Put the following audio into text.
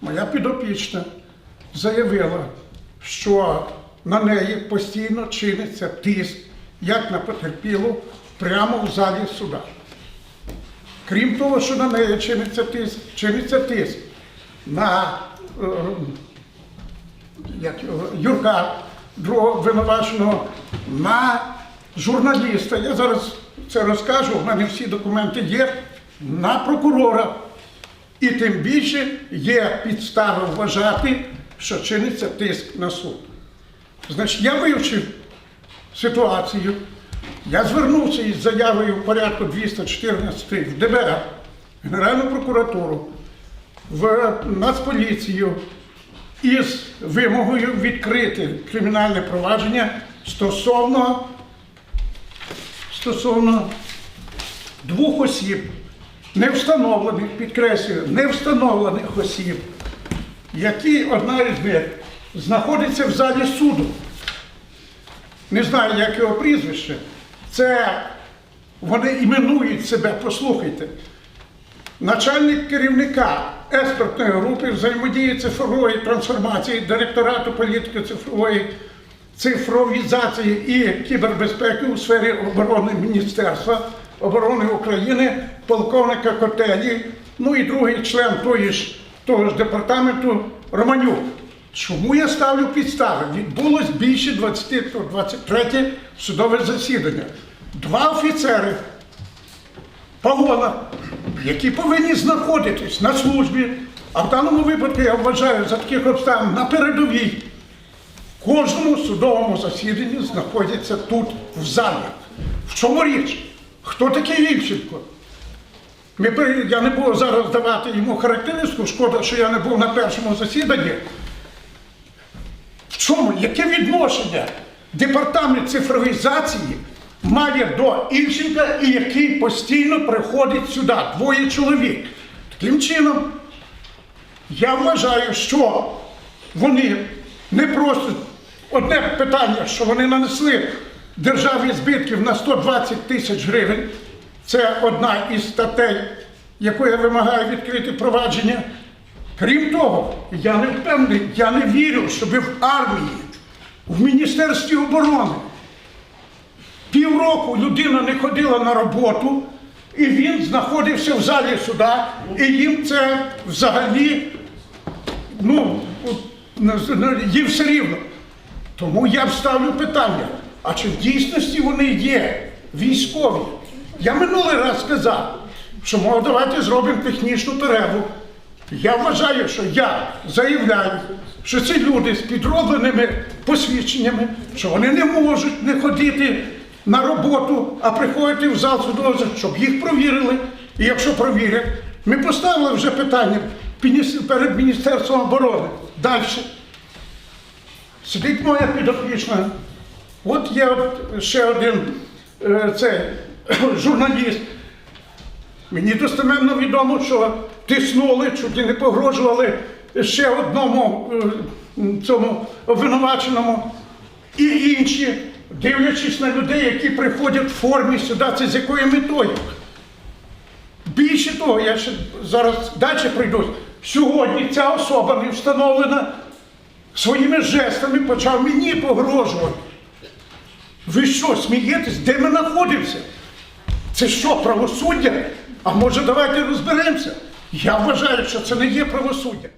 моя підопічна заявила, що на неї постійно чиниться тиск, як на потерпілу, прямо в залі суда. Крім того, що на неї чиниться тиск, чиниться тиск на е, як, Юрка, другого винуваченого, на журналіста. Я зараз це розкажу, в мене всі документи є, на прокурора. І тим більше є підстави вважати, що чиниться тиск на суд. Значить, я вивчив ситуацію, я звернувся із заявою в порядку 214 в ДБР, Генеральну прокуратуру, в Нацполіцію із вимогою відкрити кримінальне провадження стосовно, стосовно двох осіб, невстановлених, підкреслюю, невстановлених осіб, які одна із них знаходиться в залі суду. Не знаю, як його прізвище. Це вони іменують себе, послухайте, начальник керівника експертної групи взаємодії цифрової трансформації директорату політики цифрової цифровізації і кібербезпеки у сфері оборони Міністерства оборони України, полковника Котелі, ну і другий член тої ж, того ж департаменту Романюк. Чому я ставлю підстави? Відбулось більше 20-23 судове засідання. Два офіцери погонах, які повинні знаходитись на службі, а в даному випадку я вважаю за таких обставин на передовій. Кожному судовому засіданні знаходяться тут, в залі. В чому річ? Хто такий Ільченко? Я не буду зараз давати йому характеристику, шкода, що я не був на першому засіданні. В чому? Яке відношення департамент цифровізації має до Ільченка і який постійно приходить сюди? Двоє чоловік. Таким чином, я вважаю, що вони не просто одне питання, що вони нанесли державі збитків на 120 тисяч гривень. Це одна із статей, яку я вимагаю відкрити провадження. Крім того, я не впевнений, я не вірю, щоб в армії, в Міністерстві оборони півроку людина не ходила на роботу, і він знаходився в залі суда, і їм це взагалі ну, їм все рівно. Тому я б ставлю питання, а чи в дійсності вони є військові? Я минулий раз сказав, що мов, давайте зробимо технічну перерву. Я вважаю, що я заявляю, що ці люди з підробленими посвідченнями, що вони не можуть не ходити на роботу, а приходити в зал судового, щоб їх провірили. І якщо провірять, ми поставили вже питання перед Міністерством оборони. Далі. Сидить моя підопічна. От є ще один е, цей, журналіст. Мені достеменно відомо, що тиснули, чуть ли не погрожували ще одному е, цьому обвинуваченому. І інші, дивлячись на людей, які приходять в формі сюди, це з якою метою. Більше того, я ще зараз далі прийду. Сьогодні ця особа не встановлена своїми жестами почав мені погрожувати. Ви що, смієтесь? Де ми знаходимося? Це що, правосуддя? А може давайте розберемося? Я вважаю, що це не є правосуддя.